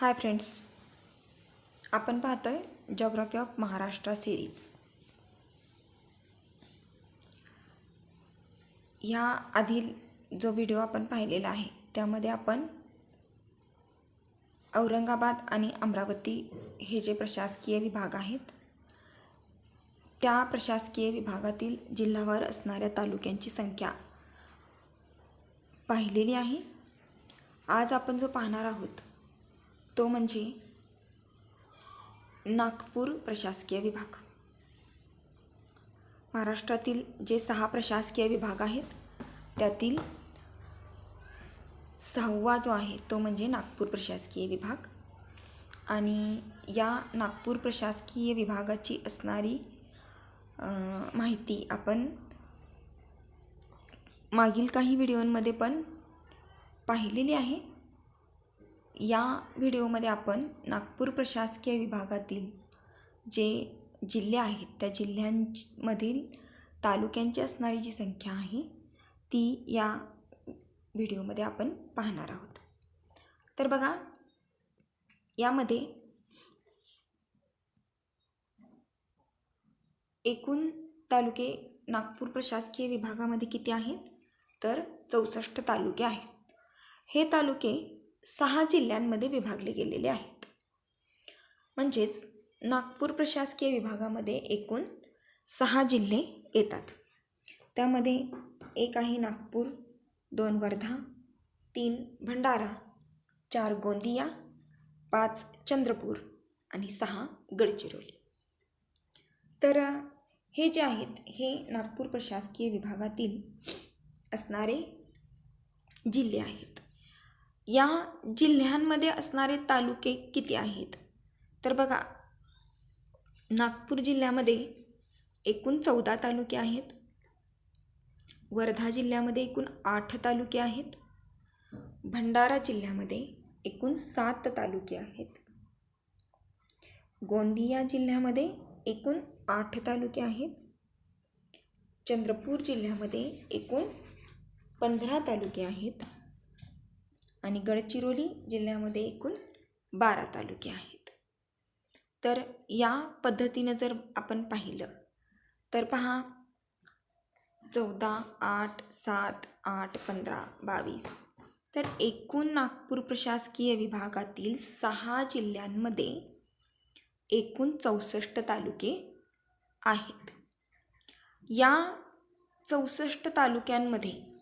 Hi friends आपण पाहतो आहे जॉग्रफी ऑफ महाराष्ट्र सिरीज ह्या आधील जो व्हिडिओ आपण पाहिलेला आहे त्यामध्ये आपण औरंगाबाद आणि अमरावती हे जे प्रशासकीय विभाग आहेत त्या प्रशासकीय विभागातील जिल्हावार असणाऱ्या तालुक्यांची संख्या पाहिलेली आहे. आज आपण जो पाहणार आहोत तो म्हणजे नागपूर प्रशासकीय विभाग. महाराष्ट्रातील जे सहा प्रशासकीय विभाग आहेत त्यातील सहावा जो आहे तो म्हणजे नागपूर प्रशासकीय विभाग. आणि या नागपूर प्रशासकीय विभागाची असणारी माहिती आपण मागील काही व्हिडिओंमध्ये पण पाहिलेली आहे. या व्हिडिओमध्ये आपण नागपूर प्रशासकीय विभागातील जे जिल्हे आहेत त्या जिल्ह्यांमधील तालुक्यांची असणारी जी संख्या आहे ती या व्हिडिओमध्ये आपण पाहणार आहोत. तर बघा यामध्ये एकूण तालुके नागपूर प्रशासकीय विभागामध्ये किती आहेत? तर चौसष्ट तालुके आहेत. हे तालुके सहा जिल्ह्यांमध्ये विभागले गेलेले आहेत. म्हणजेच नागपूर प्रशासकीय विभागामध्ये एकूण सहा जिल्हे येतात. त्यामध्ये एक आहे नागपूर दोन वर्धा तीन भंडारा चार गोंदिया पाच चंद्रपूर आणि सहा गडचिरोली. तर हे जे आहेत हे नागपूर प्रशासकीय विभागातील असणारे जिल्हे आहेत. या जिल्ह्यांमध्ये असणारे तालुके किती आहेत? तर बघा नागपूर जिल्ह्यामध्ये एकूण चौदा तालुके आहेत. वर्धा जिल्ह्यामध्ये एकूण आठ तालुके आहेत. भंडारा जिल्ह्यामध्ये एकूण सात तालुके आहेत. गोंदिया जिल्ह्यामध्ये एकूण आठ तालुके आहेत. चंद्रपूर जिल्ह्यामध्ये एकूण पंधरा तालुके आहेत. आणि गडचिरोली जिल्ह्यामध्ये एकूण बारा तालुके आहेत. तर या पद्धतीनं जर आपण पाहिलं तर पहा चौदा आठ सात आठ पंधरा बावीस तर एकूण नागपूर प्रशासकीय विभागातील सहा जिल्ह्यांमध्ये एकूण चौसष्ट तालुके आहेत. या चौसष्ट तालुक्यांमध्ये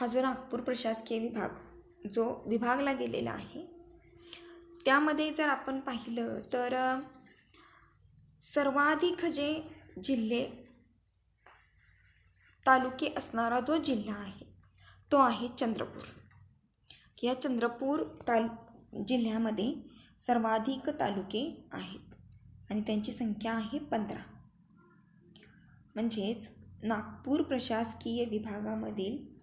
हा जो नागपूर प्रशासकीय विभाग जो विभागला गेलेला आहे त्यामध्ये जर आपण पाहिलं तर सर्वाधिक जे जिल्हे तालुके असणारा जो जिल्हा आहे तो आहे चंद्रपूर. या चंद्रपूर ताल जिल्ह्यामध्ये सर्वाधिक तालुके आहेत आणि त्यांची संख्या आहे पंधरा. म्हणजेच नागपूर प्रशासकीय विभागामधील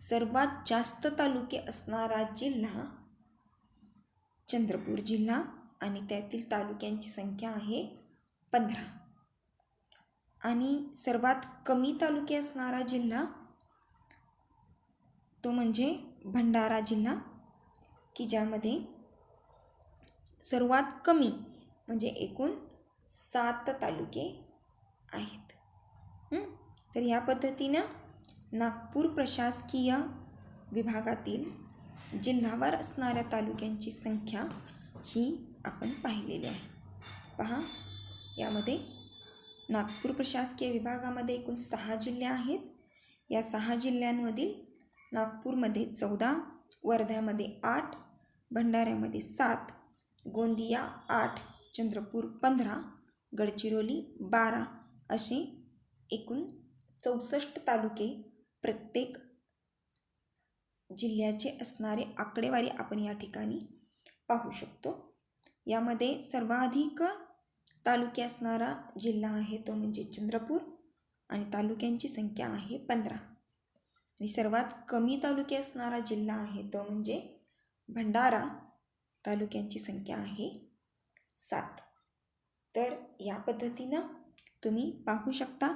सर्वात जास्त तालुके असणारा जिल्हा चंद्रपूर जिल्हा आणि त्यातील तालुक्यांची संख्या आहे पंधरा. आणि सर्वात कमी तालुके असणारा जिल्हा तो म्हणजे भंडारा जिल्हा की ज्यामध्ये सर्वात कमी म्हणजे एकूण सात तालुके आहेत. तर ह्या पद्धतीनं नागपूर प्रशासकीय विभागातील जिल्हावार असणाऱ्या तालुक्यांची संख्या ही आपण पाहिलेली आहे. पहा यामध्ये नागपूर प्रशासकीय विभागामध्ये एकूण सहा जिल्हे आहेत. या सहा जिल्ह्यांमधील नागपूरमध्ये चौदा वर्ध्यामध्ये आठ भंडाऱ्यामध्ये सात गोंदिया आठ चंद्रपूर पंधरा गडचिरोली बारा असे एकूण चौसष्ट तालुके प्रत्येक जिल्ह्याचे असणारे आकडेवारी आपण या ठिकाणी पाहू शकतो. यामध्ये सर्वाधिक तालुके असणारा जिल्हा आहे तो म्हणजे चंद्रपूर आणि तालुक्यांची संख्या आहे पंधरा. आणि सर्वात कमी तालुके असणारा जिल्हा आहे तो म्हणजे भंडारा तालुक्यांची संख्या आहे सात. तर या पद्धतीनं तुम्ही पाहू शकता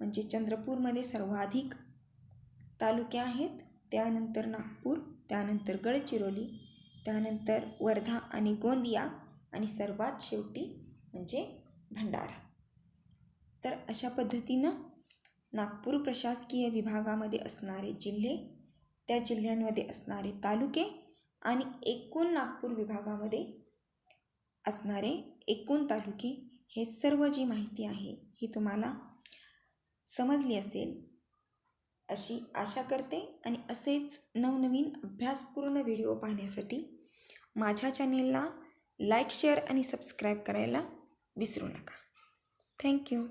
म्हणजे चंद्रपूरमध्ये सर्वाधिक तालुके आहेत. त्यानंतर नागपूर त्यानंतर गडचिरोली त्यानंतर वर्धा आणि गोंदिया आणि सर्वात शेवटी म्हणजे भंडारा. तर अशा पद्धतीनं नागपूर प्रशासकीय विभागामध्ये असणारे जिल्हे त्या जिल्ह्यांमध्ये असणारे तालुके आणि एकूण नागपूर विभागामध्ये असणारे एकूण तालुके हे सर्व जी माहिती आहे ही तुम्हाला समजली असेल अशी आशा करते आणि असेच नवनवीन अभ्यासपूर्ण व्हिडिओ पाहण्यासाठी माझ्या चॅनेलला लाईक शेअर आणि सबस्क्राईब करायला विसरू नका. थँक्यू